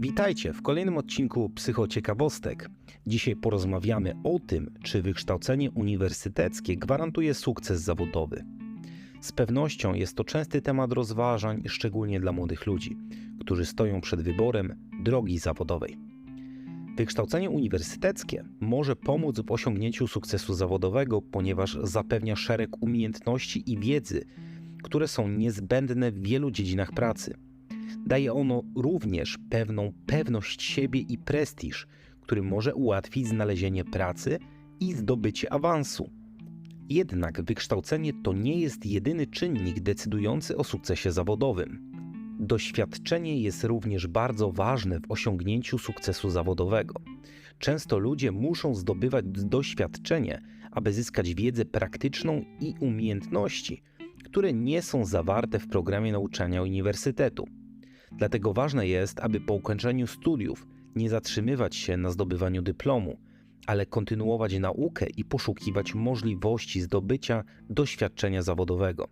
Witajcie w kolejnym odcinku Psychociekawostek. Dzisiaj porozmawiamy o tym, czy wykształcenie uniwersyteckie gwarantuje sukces zawodowy. Z pewnością jest to częsty temat rozważań, szczególnie dla młodych ludzi, którzy stoją przed wyborem drogi zawodowej. Wykształcenie uniwersyteckie może pomóc w osiągnięciu sukcesu zawodowego, ponieważ zapewnia szereg umiejętności i wiedzy, które są niezbędne w wielu dziedzinach pracy. Daje ono również pewną pewność siebie i prestiż, który może ułatwić znalezienie pracy i zdobycie awansu. Jednak wykształcenie to nie jest jedyny czynnik decydujący o sukcesie zawodowym. Doświadczenie jest również bardzo ważne w osiągnięciu sukcesu zawodowego. Często ludzie muszą zdobywać doświadczenie, aby zyskać wiedzę praktyczną i umiejętności, które nie są zawarte w programie nauczania uniwersytetu. Dlatego ważne jest, aby po ukończeniu studiów nie zatrzymywać się na zdobywaniu dyplomu, ale kontynuować naukę i poszukiwać możliwości zdobycia doświadczenia zawodowego.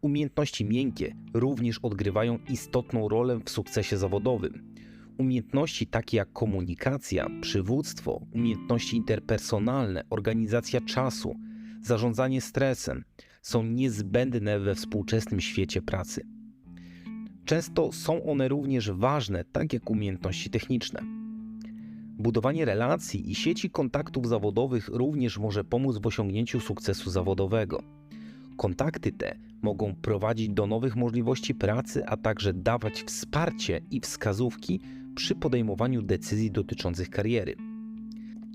Umiejętności miękkie również odgrywają istotną rolę w sukcesie zawodowym. Umiejętności takie jak komunikacja, przywództwo, umiejętności interpersonalne, organizacja czasu, zarządzanie stresem są niezbędne we współczesnym świecie pracy. Często są one również ważne, tak jak umiejętności techniczne. Budowanie relacji i sieci kontaktów zawodowych również może pomóc w osiągnięciu sukcesu zawodowego. Kontakty te mogą prowadzić do nowych możliwości pracy, a także dawać wsparcie i wskazówki przy podejmowaniu decyzji dotyczących kariery.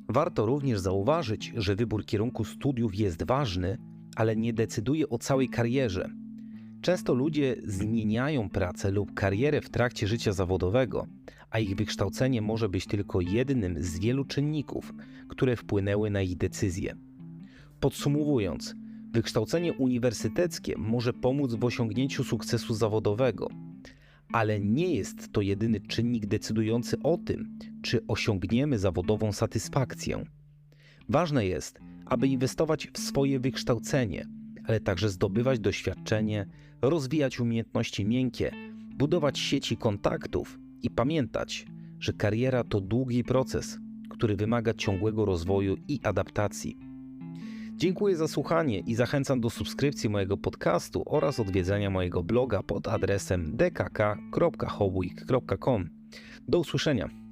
Warto również zauważyć, że wybór kierunku studiów jest ważny, ale nie decyduje o całej karierze. Często ludzie zmieniają pracę lub karierę w trakcie życia zawodowego, a ich wykształcenie może być tylko jednym z wielu czynników, które wpłynęły na ich decyzje. Podsumowując, wykształcenie uniwersyteckie może pomóc w osiągnięciu sukcesu zawodowego, ale nie jest to jedyny czynnik decydujący o tym, czy osiągniemy zawodową satysfakcję. Ważne jest, aby inwestować w swoje wykształcenie, ale także zdobywać doświadczenie, rozwijać umiejętności miękkie, budować sieci kontaktów i pamiętać, że kariera to długi proces, który wymaga ciągłego rozwoju i adaptacji. Dziękuję za słuchanie i zachęcam do subskrypcji mojego podcastu oraz odwiedzenia mojego bloga pod adresem dkk.hobweek.com. Do usłyszenia.